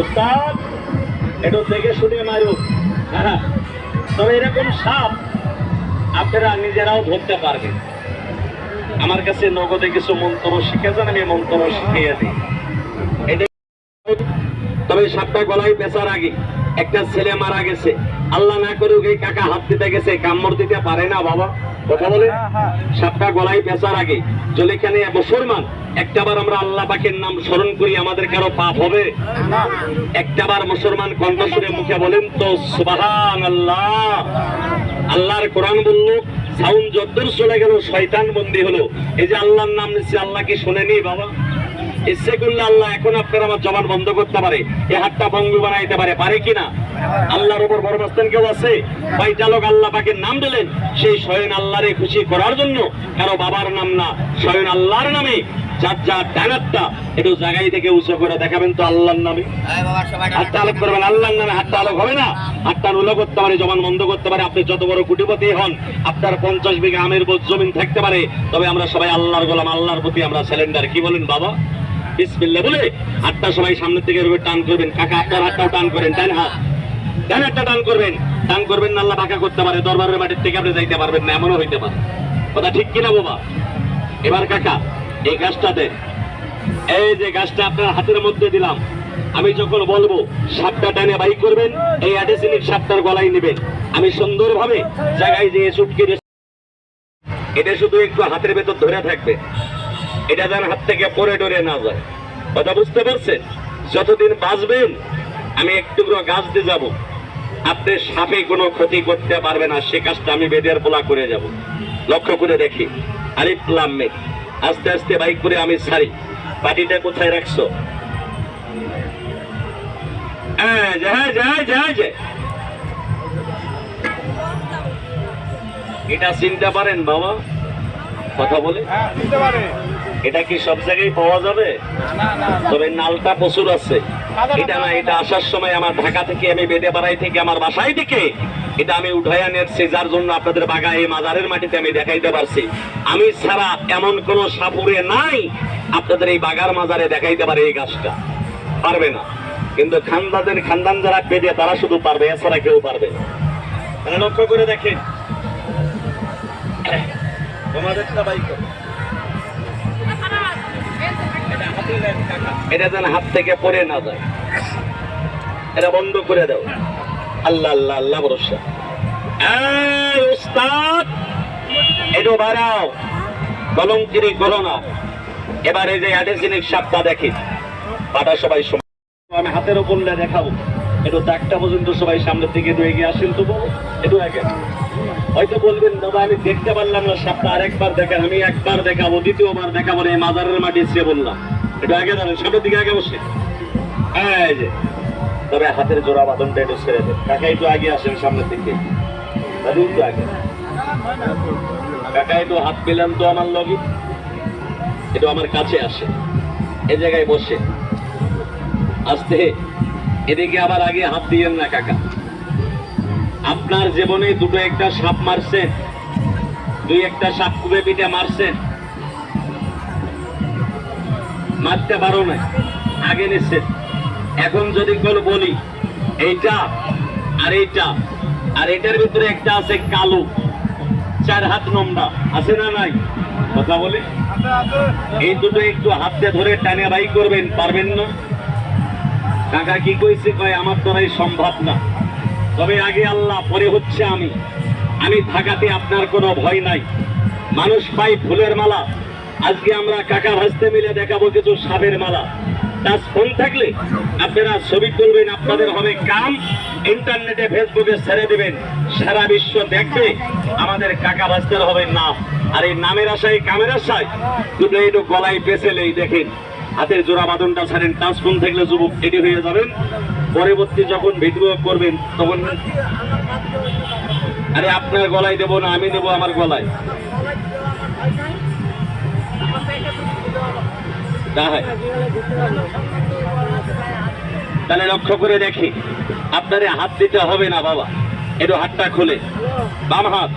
ওস্তাদ, একটু দেখে শুনে হ্যাঁ। তবে এরকম সাপ আপনারা নিজেরাও ধরতে পারবেন। আমার কাছে নগদে কিছু মন্তব্য শিখেছেন, আমি মন্তব্য শিখিয়ে দিই। এটা তবে সাপটা গলায় পেঁচার আগে একটা ছেলে মারা গেছে। আল্লাহ না করুক এই কাকা হাত দিতে গেছে, কামড় দিতে পারে না বাবা। কথা বলে? সাপটা গলায় পেঁচার আগে। জলেখানে মুসলমান একটাবার আমরা আল্লাহ পাকের নাম স্মরণ করি, আমাদের কারও পাপ হবে? একটাবার মুসলমান কণ্ঠস্বরে মুখে বলেন তো সুবাহান আল্লাহ আল্লাহর কোরআন বলল, সাউন্ড যদ্দূর চলে গেল, শয়তান বন্দী হলো। এই যে আল্লাহর নাম নিচ্ছে আল্লাহ কি শোনেনি বাবা? ইচ্ছে করলে আল্লাহ এখন আপনার আমার জবান বন্ধ করতে পারে এ হাতটা ভঙ্গি বানাইতে পারে পারে কিনা? আল্লাহর উপর বড় কেউ আছে? ভাই চালক আল্লাহ পাকের নাম দিলেন সেই স্বয়ং আল্লাহরে খুশি করার জন্য কারও বাবার নাম না স্বয়ং আল্লাহর নামে যার যার ডানারটা একটু জায়গায় থেকে উঁচু করে দেখাবেন তো আল্লাহর নামে। হাতটা আলোক করবেন আল্লাহর নামে হাতটা আলোক হবে না? হাতটা নুলো করতে পারে জবান বন্ধ করতে পারে আপনি যত বড় কুটিপতি হন আপনার পঞ্চাশ বিঘা আমের জমিন থাকতে পারে তবে আমরা সবাই আল্লাহর গোলাম আল্লাহর প্রতি আমরা সিলিন্ডার কি বলেন বাবা? বিসমিল্লাহ বলে হাতটা সবাই সামনের থেকে এভাবে টান করবেন, কাকা আপনার হাতটাও টান করেন ডান হাত। ডান হাতটা টান করবেন? টান করবেন না, আল্লাহ বাঁকা করতে পারে, দরবারের মাটির থেকে আপনি যাইতে পারবেন না, এমনও হইতে পারে। কথা ঠিক কিনা বাবা? এবার কাকা, এই গাছটাতে এই যে গাছটা আপনার হাতের মধ্যে দিলাম, আমি যখন বলব, সাপটা টানে বাই করবেন, এই অ্যাডেসিনিক সাপটার গলায় নেবেন। আমি সুন্দরভাবে জায়গায় যে চুটকি এটা শুধু একটু হাতের ভেতর ধরে থাকবে। এটা যেন হাত থেকে পরে ডরে না যায়। কথা বুঝতে পারছেন? যতদিন বাঁচবেন, আমি একটু গাছ দিয়ে যাব। আপনি সাপে কোনো ক্ষতি করতে পারবে না, সে কাজটা আমি বেদের পোলা করে যাব। লক্ষ্য করে দেখি। আরিফ লাম্মে আস্তে আস্তে বাইক করে আমি ছাড়ি। পাটিটা কোথায় রাখছো? হ্যাঁ যায় যায় যায় এটা চিনতে পারেন বাবা? কথা বলে। এটা কি সব জায়গায় পাওয়া যাবে? তবে নালটা প্রচুর আছে। এটা না এটা আসার সময় আমার ঢাকা থেকে আমি বেদে বাড়াই থেকে আমার বাসায় থেকে এটা আমি উঠাইয়া নিয়েছি যার জন্য আপনাদের বাগা এই মাজারের মাটিতে আমি দেখাইতে পারছি। আমি ছাড়া এমন কোন সাপুরে নাই আপনাদের এই বাগার মাজারে দেখাইতে পারে এই গাছটা। পারবে না। কিন্তু খানদাদের খানদান যারা বেদে তারা শুধু পারবে এছাড়া কেউ পারবে লক্ষ্য করে দেখেন। তোমাদেরটা বাইক এটা যেন হাত থেকে পড়ে না যায়। এটা বন্ধ করে দাও। আল্লাহ আল্লাহ আল্লাহ ভরসা। বাড়াও। করো না। এবার যে অ্যাডেসিনিক সাপটা দেখি। পাটা সবাই আমি হাতের দেখাবো। একটু দাগটা পর্যন্ত সবাই সামনের দিকে একটু এগিয়ে আসেন তো বলো একটু হয়তো বলবেন দাদা আমি দেখতে পারলাম না সাপটা। আরেকবার দেখেন, আমি একবার দেখাবো, দ্বিতীয়বার দেখাবো এই মাজারের মাটি সে বললাম একটু আগে দিকে আগে বসে। এই যে, তবে হাতের জোড়া বাঁধনটা একটু ছেড়ে দেন। কাকা একটু আগে আসেন সামনের দিকে। দাদু একটু আগে। কাকা একটু হাত পেলাম তো আমার লগে। একটু আমার কাছে আসে। এ জায়গায় বসে। আসতে, এদিকে আবার আগে হাত দিয়েন না কাকা। আপনার জীবনে দুটো একটা সাপ মারছেন, দুই একটা সাপ কুবে পিঠে মারছেন। মারতে পারো না। আগে নিচ্ছেন এখন যদি কোন বলি, এইটা আর এইটা, আর এটার ভিতরে একটা আছে কালো, চার হাত নম্বা আছে না নাই? কথা বলি? এই দুটো একটু হাত ধরে টানে বাই করবেন, পারবেন না? কাকা কি কইছে? কয়, আমার দ্বারাই সম্ভব না। তবে আগে আল্লাহ, পরে হচ্ছে আমি। আমি থাকাতে আপনার কোনো ভয় নাই। মানুষ পাই ফুলের মালা আজকে আমরা কাকা ভাসতে মিলে দেখাবো কিছু সাপের মালা। টাচ ফোন থাকলে আপনারা ছবি তুলবেন, আপনাদের হবে কাম। ইন্টারনেটে, ফেসবুকে ছেড়ে দেবেন। সারা বিশ্ব দেখবে আমাদের কাকা ভাসতের হবে নাম। আর এই নামের আশায় কামের আশায় দুটো একটু গলায় পেছেলেই দেখেন। হাতের জোড়া বাঁধনটা ছাড়েন টাচ ফোন থাকলে যুবক এটি হয়ে যাবেন। পরবর্তী যখন ভিডিও করবেন, তখন আরে আপনার গলায় দেবো না, আমি দেবো আমার গলায়। তাহলে লক্ষ্য করে দেখি। আপনারে হাত দিতে হবে না বাবা। একটু হাতটা খুলে। বাম হাত।